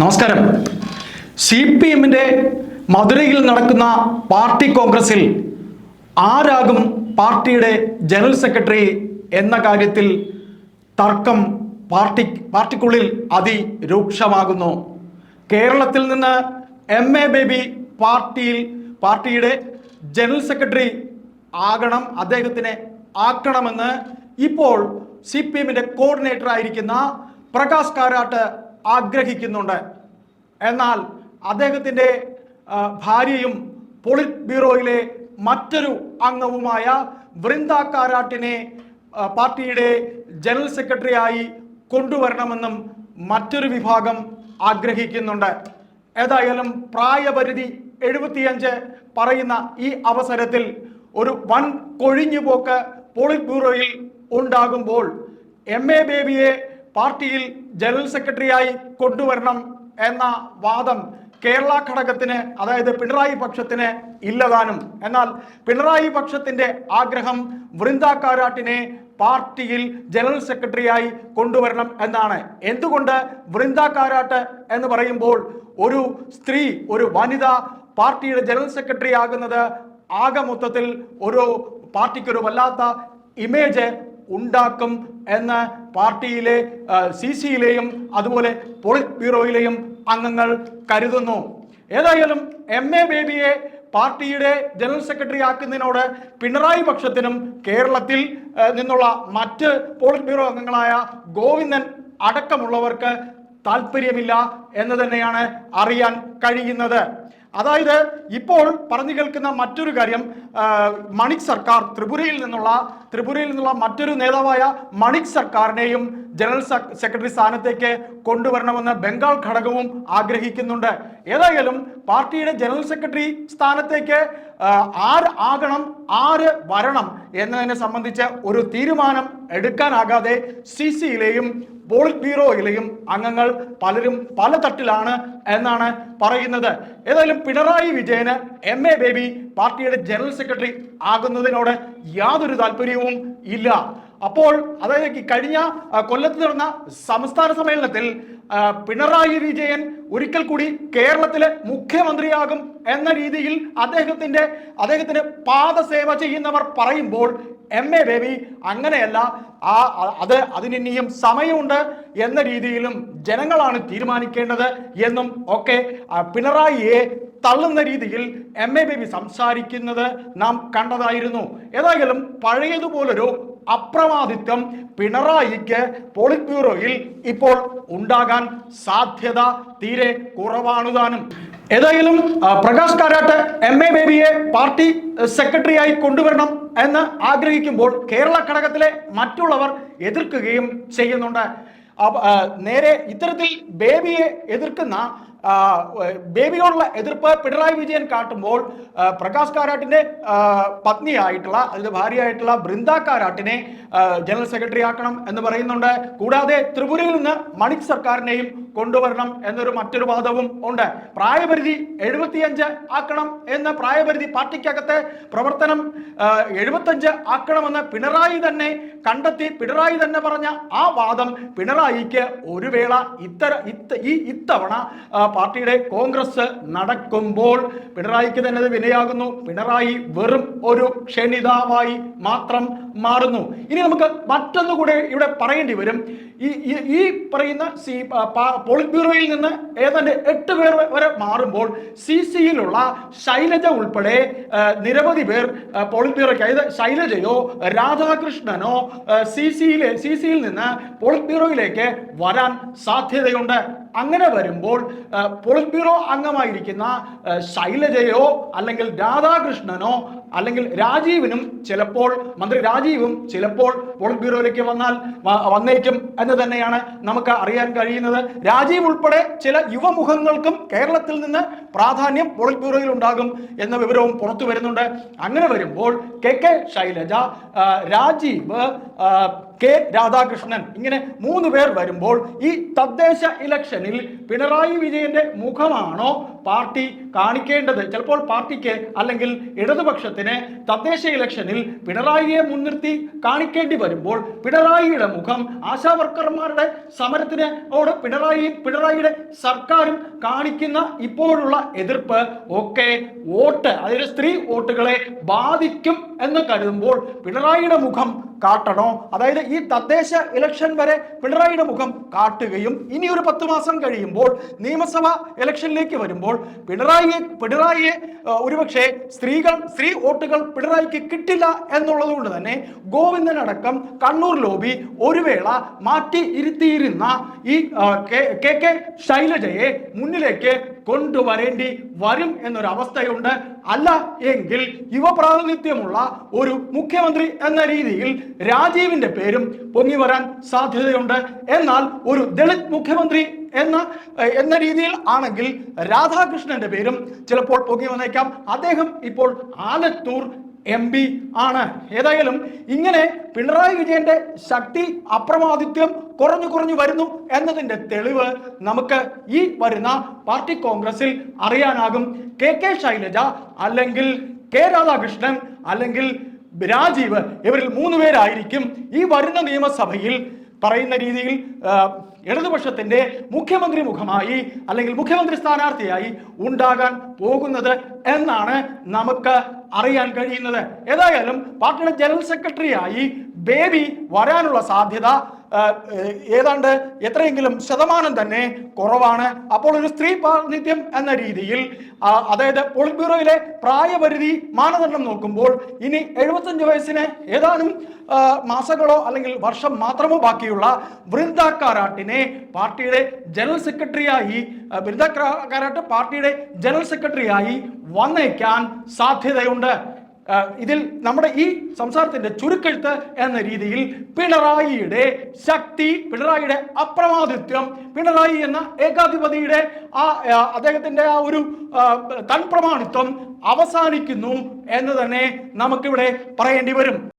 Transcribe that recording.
നമസ്കാരം. C P എമ്മിന്റെ മധുരയിൽ നടക്കുന്ന പാർട്ടി കോൺഗ്രസിൽ ആരാകും പാർട്ടിയുടെ ജനറൽ സെക്രട്ടറി എന്ന കാര്യത്തിൽ തർക്കം പാർട്ടി പാർട്ടിക്കുള്ളിൽ അതിരൂക്ഷമാകുന്നു. കേരളത്തിൽ നിന്ന് എം എ ബേബി പാർട്ടിയിൽ പാർട്ടിയുടെ ജനറൽ സെക്രട്ടറി ആകണം അദ്ദേഹത്തിനെ ആക്കണമെന്ന് ഇപ്പോൾ സി പി എമ്മിന്റെ കോർഡിനേറ്റർ ആയിരിക്കുന്ന പ്രകാശ് കാരാട്ട് ആഗ്രഹിക്കുന്നുണ്ട്. എന്നാൽ അദ്ദേഹത്തിന്റെ ഭാര്യയും പോളിറ്റ് ബ്യൂറോയിലെ മറ്റൊരു അംഗവുമായ വൃന്ദ കാരാട്ടിനെ പാർട്ടിയുടെ ജനറൽ സെക്രട്ടറിയായി കൊണ്ടുവരണമെന്നും മറ്റൊരു വിഭാഗം ആഗ്രഹിക്കുന്നുണ്ട്. ഏതായാലും പ്രായപരിധി എഴുപത്തിയഞ്ച് പറയുന്ന ഈ അവസരത്തിൽ ഒരു വൻ കൊഴിഞ്ഞുപോക്ക് പോളിറ്റ് ബ്യൂറോയിൽ ഉണ്ടാകുമ്പോൾ എം എ ബേബിയെ പാർട്ടിയിൽ ജനറൽ സെക്രട്ടറിയായി കൊണ്ടുവരണം എന്ന വാദം കേരള ഘടകത്തിന് അതായത് പിണറായി പക്ഷത്തിന് ഇല്ലതാനും. എന്നാൽ പിണറായി പക്ഷത്തിന്റെ ആഗ്രഹം വൃന്ദ കാരാട്ടിനെ പാർട്ടിയിൽ ജനറൽ സെക്രട്ടറിയായി കൊണ്ടുവരണം എന്നാണ്. എന്തുകൊണ്ട് വൃന്ദ കാരാട്ട് എന്ന് പറയുമ്പോൾ ഒരു സ്ത്രീ ഒരു വനിത പാർട്ടിയുടെ ജനറൽ സെക്രട്ടറി ആകുന്നത് ആകെ മൊത്തത്തിൽ ഒരു പാർട്ടിക്കൊരു വല്ലാത്ത ഇമേജ് ഉണ്ടാക്കും എന്ന് പാർട്ടിയിലെ സി സിയിലെയും അതുപോലെ പോളിറ്റ് ബ്യൂറോയിലെയും അംഗങ്ങൾ കരുതുന്നു. ഏതായാലും എം എ ബേബിയെ പാർട്ടിയുടെ ജനറൽ സെക്രട്ടറി ആക്കുന്നതിനോട് പിണറായി പക്ഷത്തിനും കേരളത്തിൽ നിന്നുള്ള മറ്റ് പോളിറ്റ് ബ്യൂറോ അംഗങ്ങളായ ഗോവിന്ദൻ അടക്കമുള്ളവർക്ക് താല്പര്യമില്ല എന്ന് തന്നെയാണ് അറിയാൻ കഴിയുന്നത്. അതായത് ഇപ്പോൾ പറഞ്ഞു കേൾക്കുന്ന മറ്റൊരു കാര്യം മണിക് സർക്കാർ ത്രിപുരയിൽ നിന്നുള്ള ത്രിപുരയിൽ നിന്നുള്ള മറ്റൊരു നേതാവായ മണിക് സർക്കാരിനെയും ജനറൽ സെക്രട്ടറി സ്ഥാനത്തേക്ക് കൊണ്ടുവരണമെന്ന് ബംഗാൾ ഘടകവും ആഗ്രഹിക്കുന്നുണ്ട്. ഏതായാലും പാർട്ടിയുടെ ജനറൽ സെക്രട്ടറി സ്ഥാനത്തേക്ക് ആര് ആകണം ആര് വരണം എന്നതിനെ സംബന്ധിച്ച് ഒരു തീരുമാനം എടുക്കാനാകാതെ സി സിയിലെയും പോളിറ്റ് ബ്യൂറോയിലെയും അംഗങ്ങൾ പലരും പല തട്ടിലാണ് എന്നാണ് പറയുന്നത്. ഏതായാലും പിണറായി വിജയന് എം എ ബേബി പാർട്ടിയുടെ ജനറൽ സെക്രട്ടറി ആകുന്നതിനോട് യാതൊരു താല്പര്യവും ഇല്ല. അപ്പോൾ അതായത് കഴിഞ്ഞ കൊല്ലത്ത് നടന്ന സംസ്ഥാന സമ്മേളനത്തിൽ പിണറായി വിജയൻ ഒരിക്കൽ കൂടി കേരളത്തിലെ മുഖ്യമന്ത്രിയാകും എന്ന രീതിയിൽ അദ്ദേഹത്തിന്റെ അദ്ദേഹത്തിന് പാദസേവ ചെയ്യുന്നവർ പറയുമ്പോൾ എം എ ബേബി അങ്ങനെയല്ല ആ അത് അതിനിയും സമയമുണ്ട് എന്ന രീതിയിലും ജനങ്ങളാണ് തീരുമാനിക്കേണ്ടത് എന്നും ഒക്കെ പിണറായിയെ തള്ളുന്ന രീതിയിൽ എം എ ബേബി സംസാരിക്കുന്നത് നാം കണ്ടതായിരുന്നു. ഏതായാലും പഴയതുപോലൊരു അപ്രമാദിത്വം പിണറായിക്ക് പോളിറ്റ് ബ്യൂറോയിൽ ഇപ്പോൾ ഉണ്ടാകാൻ സാധ്യത തീരെ കുറവാണ് താനും. ഏതായാലും പ്രകാശ് കാരാട്ട് എം എ ബേബിയെ പാർട്ടി സെക്രട്ടറിയായി കൊണ്ടുവരണം എന്ന് ആഗ്രഹിക്കുമ്പോൾ കേരള ഘടകത്തിലെ മറ്റുള്ളവർ എതിർക്കുകയും ചെയ്യുന്നുണ്ട്. നേരെ ഇത്തരത്തിൽ ബേബിയെ എതിർക്കുന്ന ബേബിയോടുള്ള എതിർപ്പ് പിണറായി വിജയൻ കാട്ടുമ്പോൾ പ്രകാശ് കാരാട്ടിന്റെ പത്നിയായിട്ടുള്ള അതിന്റെ ഭാര്യയായിട്ടുള്ള ബൃന്ദ കാരാട്ടിനെ ജനറൽ സെക്രട്ടറി ആക്കണം എന്ന് പറയുന്നുണ്ട്. കൂടാതെ ത്രിപുരയിൽ നിന്ന് മണിക് സർക്കാരിനെയും കൊണ്ടുവരണം എന്നൊരു മറ്റൊരു വാദവും ഉണ്ട്. പ്രായപരിധി എഴുപത്തിയഞ്ച് ആക്കണം എന്ന പ്രായപരിധി പാർട്ടിക്കകത്തെ പ്രവർത്തനം എഴുപത്തഞ്ച് ആക്കണമെന്ന് പിണറായി തന്നെ കണ്ടെത്തി പിണറായി തന്നെ പറഞ്ഞ ആ വാദം പിണറായിക്ക് ഒരു വേള ഇത്തര ഇത്ത ഈ ഇത്തവണ പാർട്ടിയുടെ കോൺഗ്രസ് നടക്കുമ്പോൾ പിണറായിക്ക് തന്നെ വിനയാകുന്നു. പിണറായി വെറും ഒരു ക്ഷണിതാവായി മാത്രം മാറുന്നു. ഇനി നമുക്ക് മറ്റൊന്നു കൂടെ ഇവിടെ പറയേണ്ടി വരും. ഈ ഈ- പറയുന്ന സി പോളിറ്റ് ബ്യൂറോയിൽ നിന്ന് ഏതാണ്ട് എട്ട് പേർ വരെ മാറുമ്പോൾ സി സിയിലുള്ള ശൈലജ ഉൾപ്പെടെ നിരവധി പേർ പോളിറ്റ് ബ്യൂറോയ്ക്ക് അതായത് ശൈലജയോ രാധാകൃഷ്ണനോ സി സിയിലെ സി സിയിൽ നിന്ന് പോളിറ്റ് ബ്യൂറോയിലേക്ക് വരാൻ സാധ്യതയുണ്ട്. അങ്ങനെ വരുമ്പോൾ പോളിറ്റ് ബ്യൂറോ അംഗമായിരിക്കുന്ന ശൈലജയോ അല്ലെങ്കിൽ രാധാകൃഷ്ണനോ അല്ലെങ്കിൽ രാജീവിനും ചിലപ്പോൾ മന്ത്രി രാജീവും ചിലപ്പോൾ പോളിറ്റ് ബ്യൂറോയിലേക്ക് വന്നാൽ വന്നേക്കും എന്ന് തന്നെയാണ് നമുക്ക് അറിയാൻ കഴിയുന്നത്. രാജീവ് ഉൾപ്പെടെ ചില യുവമുഖങ്ങൾക്കും കേരളത്തിൽ നിന്ന് പ്രാധാന്യം പോളിറ്റ് ബ്യൂറോയിൽ ഉണ്ടാകും എന്ന വിവരവും പുറത്തു വരുന്നുണ്ട്. അങ്ങനെ വരുമ്പോൾ K K Shailaja Rajeev K Radhakrishnan. ഇങ്ങനെ മൂന്ന് പേർ വരുമ്പോൾ ഈ തദ്ദേശ ഇലക്ഷനിൽ പിണറായി വിജയന്റെ മുഖമാണോ പാർട്ടി കാണിക്കേണ്ടത്? ചിലപ്പോൾ പാർട്ടിക്ക് അല്ലെങ്കിൽ ഇടതുപക്ഷത്തിന് തദ്ദേശ ഇലക്ഷനിൽ പിണറായിയെ മുൻനിർത്തി കാണിക്കേണ്ടി വരുമ്പോൾ പിണറായിയുടെ മുഖം ആശാ വർക്കർമാരുടെ സമരത്തിന് ഓട് പിണറായി പിണറായിയുടെ സർക്കാരും കാണിക്കുന്ന ഇപ്പോഴുള്ള എതിർപ്പ് ഒക്കെ വോട്ട് അതായത് സ്ത്രീ വോട്ടുകളെ ബാധിക്കും എന്ന് കരുതുമ്പോൾ പിണറായിയുടെ മുഖം കാട്ടണോ? അതായത് ഈ തദ്ദേശ ഇലക്ഷൻ വരെ പിണറായിയുടെ മുഖം കാട്ടുകയും ഇനി ഒരു പത്ത് മാസം കഴിയുമ്പോൾ നിയമസഭാ ഇലക്ഷനിലേക്ക് വരുമ്പോൾ പിണറായിയെ പിണറായിയെ ഒരുപക്ഷെ സ്ത്രീകൾ സ്ത്രീ വോട്ടുകൾ പിണറായിക്ക് കിട്ടില്ല എന്നുള്ളതുകൊണ്ട് തന്നെ ഗോവിന്ദൻ അടക്കം കണ്ണൂർ ലോബി ഒരു വേള മാറ്റി ഇരുത്തിയിരുന്ന ഈ കെ കെ ശൈലജയെ മുന്നിലേക്ക് കൊണ്ടുവരേണ്ടി വരും എന്നൊരു അവസ്ഥയുണ്ട് അല്ല എങ്കിൽ യുവപ്രാതിനിധ്യമുള്ള ഒരു മുഖ്യമന്ത്രി എന്ന രീതിയിൽ രാജീവിന്റെ പേരും പൊങ്ങി വരാൻ സാധ്യതയുണ്ട്. എന്നാൽ ഒരു ദളിത് മുഖ്യമന്ത്രി എന്ന എന്ന രീതിയിൽ ആണെങ്കിൽ രാധാകൃഷ്ണന്റെ പേരും ചിലപ്പോൾ പൊങ്ങി വന്നേക്കാം. അദ്ദേഹം ഇപ്പോൾ ആലത്തൂർ എം പി ആണ്. ഏതായാലും ഇങ്ങനെ പിണറായി വിജയന്റെ ശക്തി അപ്രമാദിത്യം കുറഞ്ഞു കുറഞ്ഞു വരുന്നു എന്നതിന്റെ തെളിവ് നമുക്ക് ഈ വരുന്ന പാർട്ടി കോൺഗ്രസിൽ അറിയാനാകും. കെ കെ ശൈലജ അല്ലെങ്കിൽ കെ രാധാകൃഷ്ണൻ അല്ലെങ്കിൽ രാജീവ് ഇവരിൽ മൂന്ന് പേരായിരിക്കും ഈ വരുന്ന നിയമസഭയിൽ പറയുന്ന രീതിയിൽ ഇടതുപക്ഷത്തിന്റെ മുഖ്യമന്ത്രി മുഖമായി അല്ലെങ്കിൽ മുഖ്യമന്ത്രി സ്ഥാനാർത്ഥിയായി ഉണ്ടാകാൻ പോകുന്നത് എന്നാണ് നമുക്ക് അറിയാൻ കഴിയുന്നത്. ഏതായാലും പാർട്ടിയുടെ ജനറൽ സെക്രട്ടറിയായി ബേബി വരാനുള്ള സാധ്യത ഏതാണ്ട് എത്രയെങ്കിലും ശതമാനം തന്നെ കുറവാണ്. അപ്പോൾ ഒരു സ്ത്രീ പ്രാതിനിധ്യം എന്ന രീതിയിൽ അതായത് പോളിറ്റ് ബ്യൂറോയിലെ പ്രായപരിധി മാനദണ്ഡം നോക്കുമ്പോൾ ഇനി എഴുപത്തഞ്ച് വയസ്സിന് ഏതാനും മാസങ്ങളോ അല്ലെങ്കിൽ വർഷം മാത്രമോ ബാക്കിയുള്ള വൃന്ദ കാരാട്ടിനെ പാർട്ടിയുടെ ജനറൽ സെക്രട്ടറിയായി വൃന്ദ കാരാട്ട് പാർട്ടിയുടെ ജനറൽ സെക്രട്ടറിയായി വന്നേക്കാൻ സാധ്യതയുണ്ട്. ഇതിൽ നമ്മുടെ ഈ സംസാരത്തിന്റെ ചുരുക്കെഴുത്ത് എന്ന രീതിയിൽ പിണറായിയുടെ ശക്തി പിണറായിയുടെ അപ്രമാദിത്വം പിണറായി എന്ന ഏകാധിപതിയുടെ ആ അദ്ദേഹത്തിന്റെ ആ ഒരു തൻപ്രമാണിത്വം അവസാനിക്കുന്നു എന്ന് തന്നെ നമുക്കിവിടെ പറയേണ്ടി വരും.